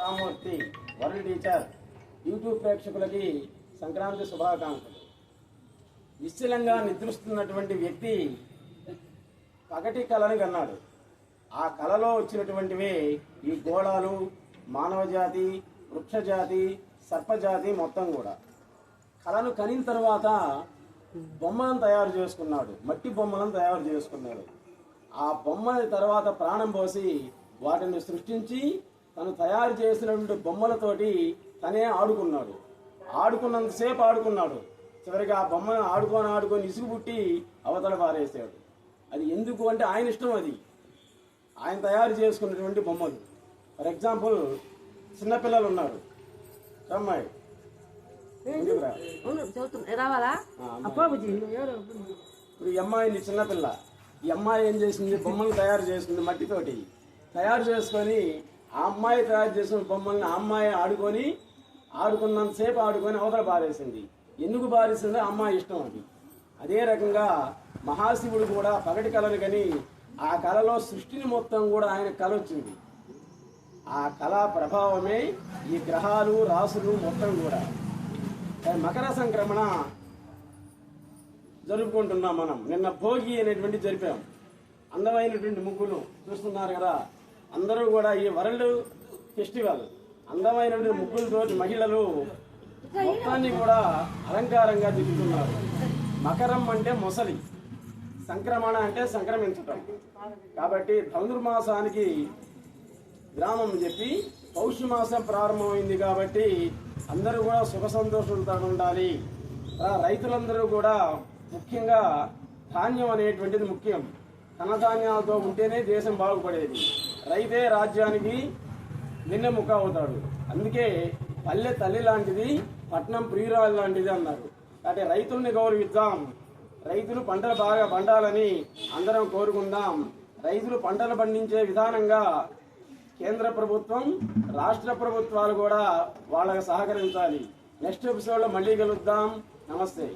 Ramurthy world teacher YouTube ప్రేక్షకులకి సంక్రాంతి శుభాకాంక్షలు. నిశ్చలంగా నిద్రిస్తున్నటువంటి వ్యక్తి పగటి కళని కన్నాడు ఆ కళలో వచ్చినటువంటివే ఈ గోళాలు మానవజాతి వృక్షజాతి సర్పజాతి మొత్తం కూడా. కళను కనిన తర్వాత బొమ్మలను తయారు చేసుకున్నాడు. మట్టి బొమ్మలను తయారు చేసుకున్నాడు. ఆ బొమ్మల తర్వాత ప్రాణం పోసి వాటిని సృష్టించి తను తయారు చేసినటువంటి బొమ్మలతోటి తనే ఆడుకున్నాడు. ఆడుకున్నంతసేపు ఆడుకున్నాడు. చివరికి ఆ బొమ్మను ఆడుకొని ఆడుకొని ఇసుగు పుట్టి అవతల పారేసాడు అది ఎందుకు అంటే ఆయన ఇష్టం అది. ఆయన తయారు చేసుకున్నటువంటి బొమ్మలు. ఫర్ ఎగ్జాంపుల్ చిన్నపిల్లలు ఉన్నారు. అమ్మాయి. ఇప్పుడు ఈ అమ్మాయిని చిన్నపిల్ల ఈ అమ్మాయి ఏం చేసింది? బొమ్మలు తయారు చేసుకుంది మట్టితోటి. తయారు చేసుకొని ఆ అమ్మాయి తయారు చేసిన బొమ్మల్ని ఆ అమ్మాయి ఆడుకొని ఆడుకున్నంతసేపు ఆడుకొని అవతల బారేసింది ఎందుకు బారేసిందో అమ్మాయి ఇష్టం అది. అదే రకంగా మహాశివుడు కూడా పగటి కళను కని ఆ కళలో సృష్టిని మొత్తం కూడా ఆయన కళ వచ్చింది. ఆ కళా ప్రభావమే ఈ గ్రహాలు రాసులు మొత్తం కూడా. మకర సంక్రమణ జరుపుకుంటున్నాం మనం. నిన్న భోగి అనేటువంటి జరిపాం. అందమైనటువంటి ముగ్గులు చూస్తున్నారు కదా. అందరూ కూడా ఈ వరల్డ్ ఫెస్టివల్ అందమైనటువంటి ముగ్గులతో మహిళలు మొత్తాన్ని కూడా అలంకారంగా దిగుతున్నారు మకరం అంటే మొసలి సంక్రమణ అంటే సంక్రమించటం. కాబట్టి ధనుర్మాసానికి గ్రామం చెప్పి పౌష్యమాసం ప్రారంభమైంది కాబట్టి అందరూ కూడా సుఖ సంతోషాలతో ఉండాలి. రైతులందరూ కూడా ముఖ్యంగా ధాన్యం అనేటువంటిది ముఖ్యం. ధనధాన్యాలతో ఉంటేనే దేశం బాగుపడేది. రైతే రాజ్యానికి వెన్నెముక అవుతాడు. అందుకే పల్లె తల్లి లాంటిది పట్నం ప్రియురాలు లాంటిది అన్నారు. అంటే రైతుల్ని గౌరవిద్దాం. రైతులు పంటలు బాగా పండాలని అందరం కోరుకుందాం. రైతులు పంటలు పండించే విధానంగా కేంద్ర ప్రభుత్వం రాష్ట్ర ప్రభుత్వాలు కూడా వాళ్ళకి సహకరించాలి. నెక్స్ట్ ఎపిసోడ్లో మళ్ళీ కలుద్దాం. నమస్తే.